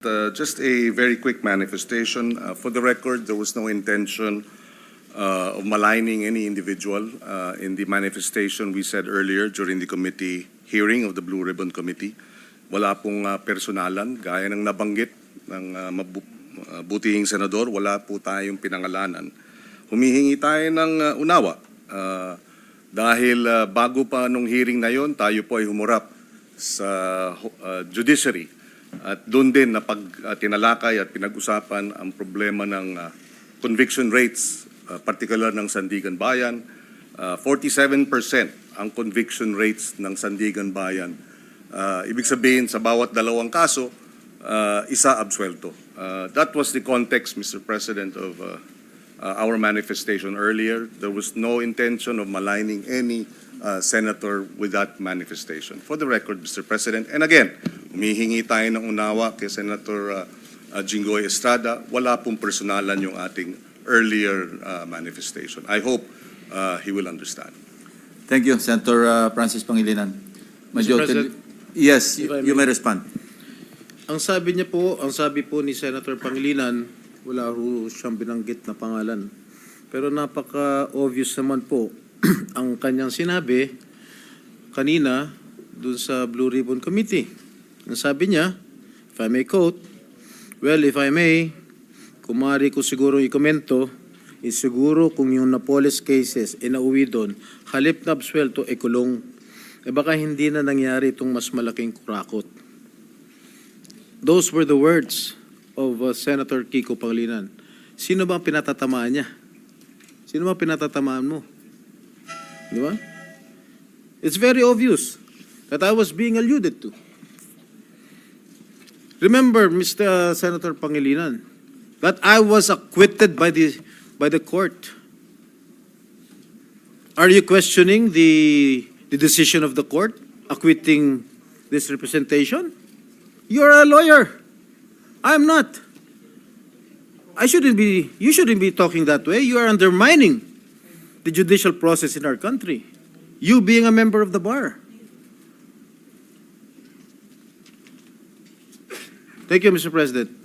Uh, Just a very quick manifestation. Uh, For the record, there was no intention uh, of maligning any individual. Uh, In the manifestation we said earlier during the committee hearing of the Blue Ribbon Committee, wala pong uh, personalan, gaya ng nabanggit ng uh, mabu- uh, senador, wala po tayong pinangalanan. Humihingi tayo ng uh, unawa. Uh, Dahil uh, bago pa nung hearing na yon, tayo po ay humurap sa uh, judiciary at doon din na pag uh, tinalakay at pinag-usapan ang problema ng uh, conviction rates, uh, particular ng Sandigan Bayan. Uh, 47% ang conviction rates ng Sandigan Bayan. Uh, ibig sabihin, sa bawat dalawang kaso, uh, isa absuelto. Uh, that was the context, Mr. President, of uh, uh, our manifestation earlier. There was no intention of maligning any uh, senator with that manifestation. For the record, Mr. President, and again, humihingi tayo ng unawa kay Senator uh, uh, Jinggoy Estrada. Wala pong personalan yung ating earlier uh, manifestation. I hope uh, he will understand. Thank you, Senator uh, Francis Pangilinan. Majority- President, Yes, you may- may respond. Ang sabi niya po, ang sabi po ni Senator Pangilinan, wala ho siyang binanggit na pangalan. Pero napaka-obvious naman po ang kanyang sinabi kanina dun sa Blue Ribbon Committee. Ang sabi niya, if I may quote, Well, if I may, kumari ko siguro ikomento, is siguro kung yung Napoles cases inauwi doon, halip na absuelto, e kulong. Eh baka hindi na nangyari itong mas malaking kurakot. Those were the words of uh, Senator Kiko Pangilinan. Sino ba ang pinatatamaan niya? Sino ba pinatatamaan mo? Di ba? It's very obvious that I was being alluded to. Remember, Mr. Senator Pangilinan, that I was acquitted by the, by the court. Are you questioning the, the decision of the court acquitting this representation? You're a lawyer. I'm not. I shouldn't be, you shouldn't be talking that way. You are undermining the judicial process in our country. You being a member of the bar. Thank you, Mr. President.